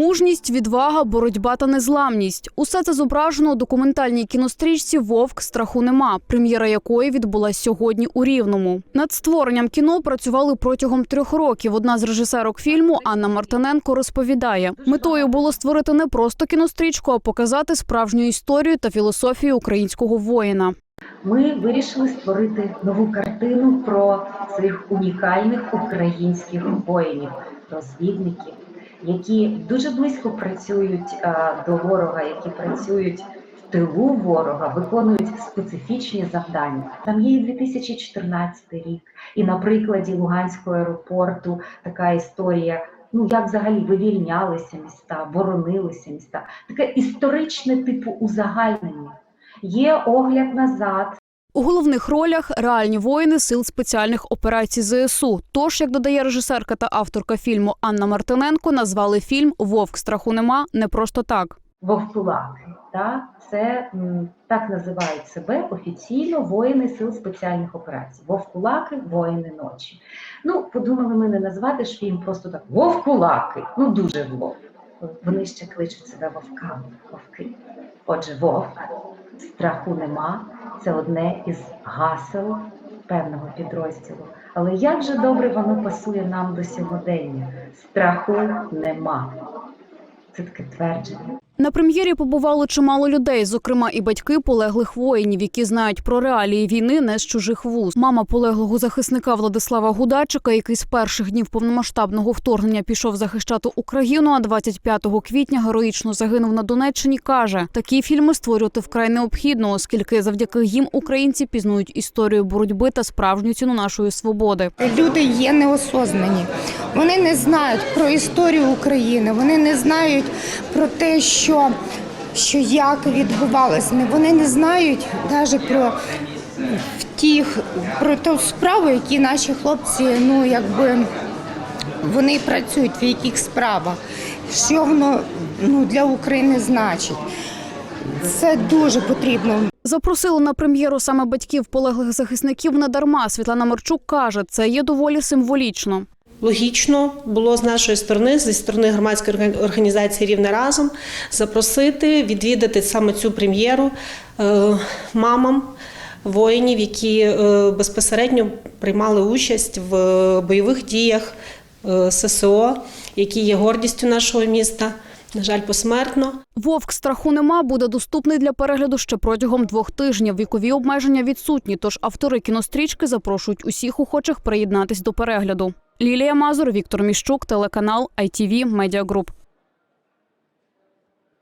Мужність, відвага, боротьба та незламність усе це зображено у документальній кінострічці Вовк страху нема, прем'єра якої відбулась сьогодні у Рівному. Над створенням кіно працювали протягом трьох років. Одна з режисерок фільму Анна Мартиненко розповідає: метою було створити не просто кінострічку, а показати справжню історію та філософію українського воїна. ми вирішили створити нову картину про своїх унікальних українських воїнів, розвідників, які дуже близько працюють е, до ворога, які працюють в тилу ворога, виконують специфічні завдання. Там є і 2014 рік, і на прикладі Луганського аеропорту така історія. Ну, як взагалі вивільнялися міста, боронилися міста. Таке історичне типу узагальнення. Є огляд назад, У головних ролях реальні воїни сил спеціальних операцій ЗСУ. Тож, як додає режисерка та авторка фільму Анна Мартиненко, назвали фільм Вовк страху нема не просто так. вовкулаки. Та? Це так називають себе офіційно воїни сил спеціальних операцій. Вовкулаки, воїни ночі. Ну, подумали ми не назвати ж фільм просто так Вовкулаки. Ну дуже вовк. Вони ще кличуть себе вовками. Вовки. Отже, вовк, страху нема. Це одне із гасел певного підрозділу. Але як же добре воно пасує нам до сьогодення? Страху нема. Це таке твердження. На прем'єрі побувало чимало людей, зокрема і батьки полеглих воїнів, які знають про реалії війни не з чужих вуз. Мама полеглого захисника Владислава Гудачика, який з перших днів повномасштабного вторгнення пішов захищати Україну, а 25 квітня героїчно загинув на Донеччині. каже, такі фільми створювати вкрай необхідно, оскільки завдяки їм українці пізнують історію боротьби та справжню ціну нашої свободи. Люди є неосознані. Вони не знають про історію України, вони не знають про те, що, що як відбувалося. Вони не знають навіть про втіх, про ту справу, які наші хлопці, ну якби вони працюють в яких справах, що воно ну, для України значить. Це дуже потрібно. Запросили на прем'єру саме батьків полеглих захисників не дарма. Світлана Марчук каже, це є доволі символічно. Логічно було з нашої сторони, зі сторони громадської орган- організації Рівне разом запросити відвідати саме цю прем'єру е, мамам воїнів, які е, безпосередньо приймали участь в е, бойових діях ССО, які є гордістю нашого міста. На жаль, посмертно. Вовк страху нема буде доступний для перегляду ще протягом двох тижнів. Вікові обмеження відсутні. Тож автори кінострічки запрошують усіх охочих приєднатись до перегляду. Лілія Мазур, Віктор Міщук, телеканал ITV Media Group.